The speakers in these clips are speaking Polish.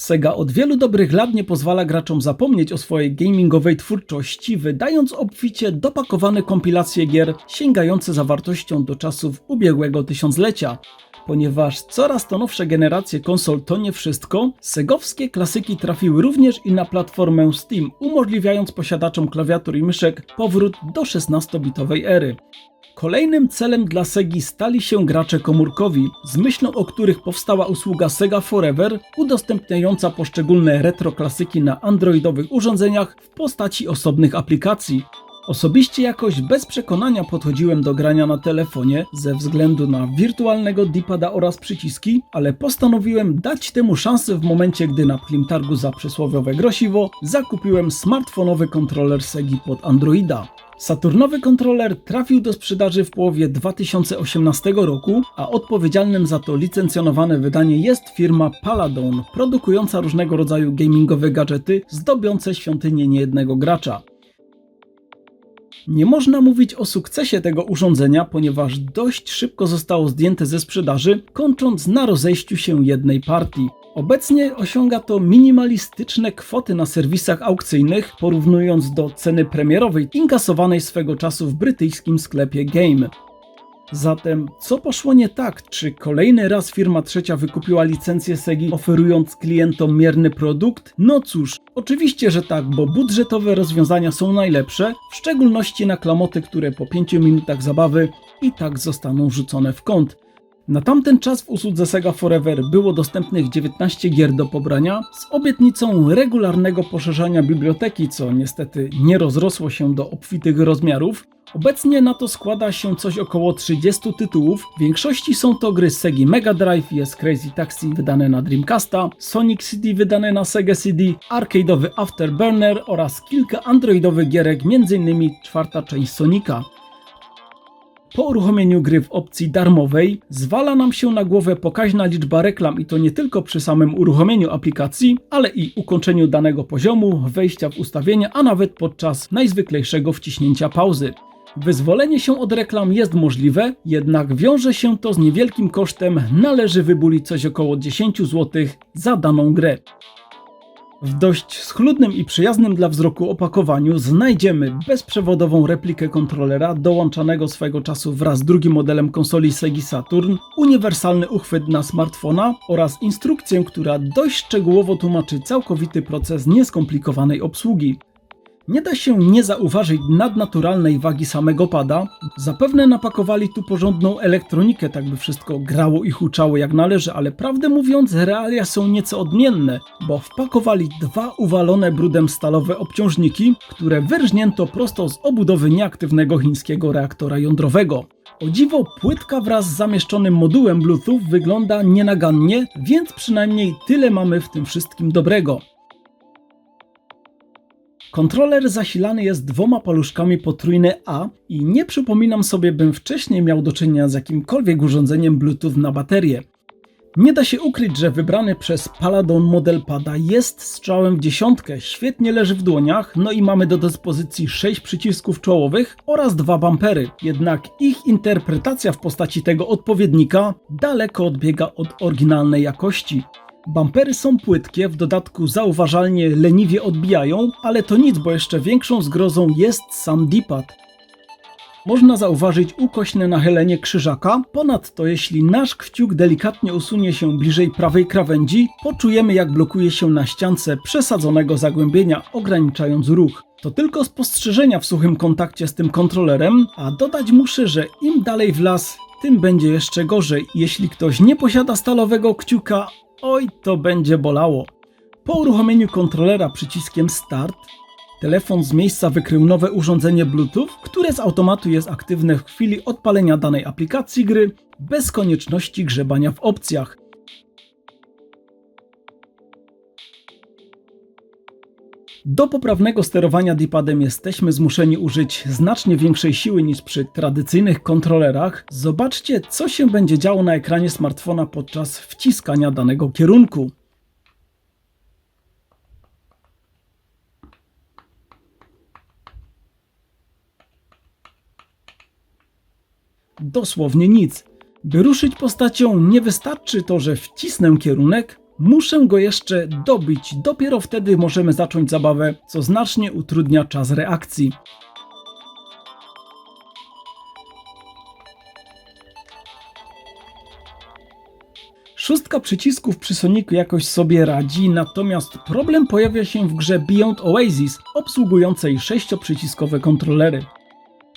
Sega od wielu dobrych lat nie pozwala graczom zapomnieć o swojej gamingowej twórczości, wydając obficie dopakowane kompilacje gier sięgające zawartością do czasów ubiegłego tysiąclecia. Ponieważ coraz to nowsze generacje konsol to nie wszystko, segowskie klasyki trafiły również i na platformę Steam, umożliwiając posiadaczom klawiatur i myszek powrót do 16-bitowej ery. Kolejnym celem dla Segi stali się gracze komórkowi, z myślą o których powstała usługa Sega Forever, udostępniająca poszczególne retro klasyki na androidowych urządzeniach w postaci osobnych aplikacji. Osobiście jakoś bez przekonania podchodziłem do grania na telefonie ze względu na wirtualnego D-pada oraz przyciski, ale postanowiłem dać temu szansę w momencie, gdy na Plimtargu za przysłowiowe grosiwo zakupiłem smartfonowy kontroler Segi pod Androida. Saturnowy kontroler trafił do sprzedaży w połowie 2018 roku, a odpowiedzialnym za to licencjonowane wydanie jest firma Paladon, produkująca różnego rodzaju gamingowe gadżety zdobiące świątynię niejednego gracza. Nie można mówić o sukcesie tego urządzenia, ponieważ dość szybko zostało zdjęte ze sprzedaży, kończąc na rozejściu się jednej partii. Obecnie osiąga to minimalistyczne kwoty na serwisach aukcyjnych, porównując do ceny premierowej inkasowanej swego czasu w brytyjskim sklepie Game. Zatem, co poszło nie tak? Czy kolejny raz firma trzecia wykupiła licencję Segi, oferując klientom mierny produkt? No cóż, oczywiście, że tak, bo budżetowe rozwiązania są najlepsze, w szczególności na klamoty, które po 5 minutach zabawy i tak zostaną rzucone w kąt. Na tamten czas w usłudze Sega Forever było dostępnych 19 gier do pobrania z obietnicą regularnego poszerzania biblioteki, co niestety nie rozrosło się do obfitych rozmiarów. Obecnie na to składa się coś około 30 tytułów. W większości są to gry z Mega Drive, jest Crazy Taxi wydane na Dreamcasta, Sonic City wydane na Sega CD, arcade'owy Afterburner oraz kilka androidowych gierek, m.in. czwarta część Sonika. Po uruchomieniu gry w opcji darmowej zwala nam się na głowę pokaźna liczba reklam i to nie tylko przy samym uruchomieniu aplikacji, ale i ukończeniu danego poziomu, wejścia w ustawienia, a nawet podczas najzwyklejszego wciśnięcia pauzy. Wyzwolenie się od reklam jest możliwe, jednak wiąże się to z niewielkim kosztem, należy wybulić coś około 10 zł za daną grę. W dość schludnym i przyjaznym dla wzroku opakowaniu znajdziemy bezprzewodową replikę kontrolera dołączanego swego czasu wraz z drugim modelem konsoli Sega Saturn, uniwersalny uchwyt na smartfona oraz instrukcję, która dość szczegółowo tłumaczy całkowity proces nieskomplikowanej obsługi. Nie da się nie zauważyć nadnaturalnej wagi samego pada. Zapewne napakowali tu porządną elektronikę, tak by wszystko grało i huczało jak należy, ale prawdę mówiąc, realia są nieco odmienne, bo wpakowali dwa uwalone brudem stalowe obciążniki, które wyrżnięto prosto z obudowy nieaktywnego chińskiego reaktora jądrowego. O dziwo, płytka wraz z zamieszczonym modułem Bluetooth wygląda nienagannie, więc przynajmniej tyle mamy w tym wszystkim dobrego. Kontroler zasilany jest dwoma paluszkami potrójne A i nie przypominam sobie, bym wcześniej miał do czynienia z jakimkolwiek urządzeniem Bluetooth na baterię. Nie da się ukryć, że wybrany przez Paladon model pada jest strzałem w dziesiątkę, świetnie leży w dłoniach, no i mamy do dyspozycji 6 przycisków czołowych oraz dwa bampery. Jednak ich interpretacja w postaci tego odpowiednika daleko odbiega od oryginalnej jakości. Bampery są płytkie, w dodatku zauważalnie leniwie odbijają, ale to nic, bo jeszcze większą zgrozą jest sam D-pad. Można zauważyć ukośne nachylenie krzyżaka, ponadto jeśli nasz kciuk delikatnie usunie się bliżej prawej krawędzi, poczujemy jak blokuje się na ściance przesadzonego zagłębienia, ograniczając ruch. To tylko spostrzeżenia w suchym kontakcie z tym kontrolerem, a dodać muszę, że im dalej w las, tym będzie jeszcze gorzej. Jeśli ktoś nie posiada stalowego kciuka, oj, to będzie bolało. Po uruchomieniu kontrolera przyciskiem Start, telefon z miejsca wykrył nowe urządzenie Bluetooth, które z automatu jest aktywne w chwili odpalenia danej aplikacji gry, bez konieczności grzebania w opcjach. Do poprawnego sterowania D-padem jesteśmy zmuszeni użyć znacznie większej siły niż przy tradycyjnych kontrolerach. Zobaczcie, co się będzie działo na ekranie smartfona podczas wciskania danego kierunku. Dosłownie nic. By ruszyć postacią nie wystarczy to, że wcisnę kierunek, Muszę go jeszcze dobić, dopiero wtedy możemy zacząć zabawę, co znacznie utrudnia czas reakcji. Szóstka przycisków przy Sonicu jakoś sobie radzi, natomiast problem pojawia się w grze Beyond Oasis, obsługującej sześcioprzyciskowe kontrolery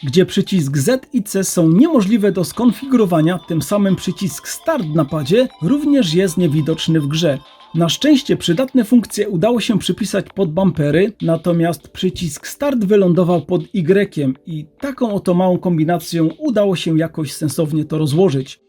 gdzie przycisk Z i C są niemożliwe do skonfigurowania, tym samym przycisk Start na padzie również jest niewidoczny w grze. Na szczęście przydatne funkcje udało się przypisać pod bumpery, natomiast przycisk Start wylądował pod Y i taką oto małą kombinacją udało się jakoś sensownie to rozłożyć.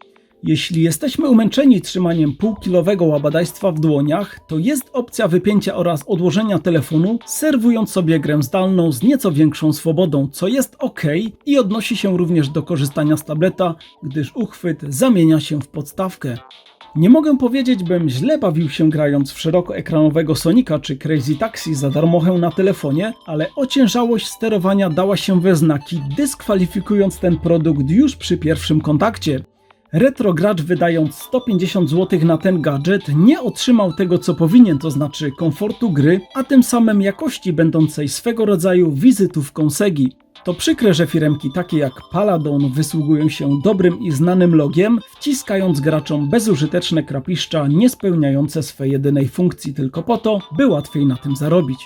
Jeśli jesteśmy umęczeni trzymaniem półkilowego łabadajstwa w dłoniach, to jest opcja wypięcia oraz odłożenia telefonu, serwując sobie grę zdalną z nieco większą swobodą, co jest ok i odnosi się również do korzystania z tableta, gdyż uchwyt zamienia się w podstawkę. Nie mogę powiedzieć, bym źle bawił się grając w szerokoekranowego Sonika czy Crazy Taxi za darmochę na telefonie, ale ociężałość sterowania dała się we znaki, dyskwalifikując ten produkt już przy pierwszym kontakcie. Retro gracz wydając 150 zł na ten gadżet nie otrzymał tego co powinien, to znaczy komfortu gry, a tym samym jakości będącej swego rodzaju wizytówką Segi. To przykre, że firemki takie jak Paladon wysługują się dobrym i znanym logiem, wciskając graczom bezużyteczne krapiszcza niespełniające swej jedynej funkcji tylko po to, by łatwiej na tym zarobić.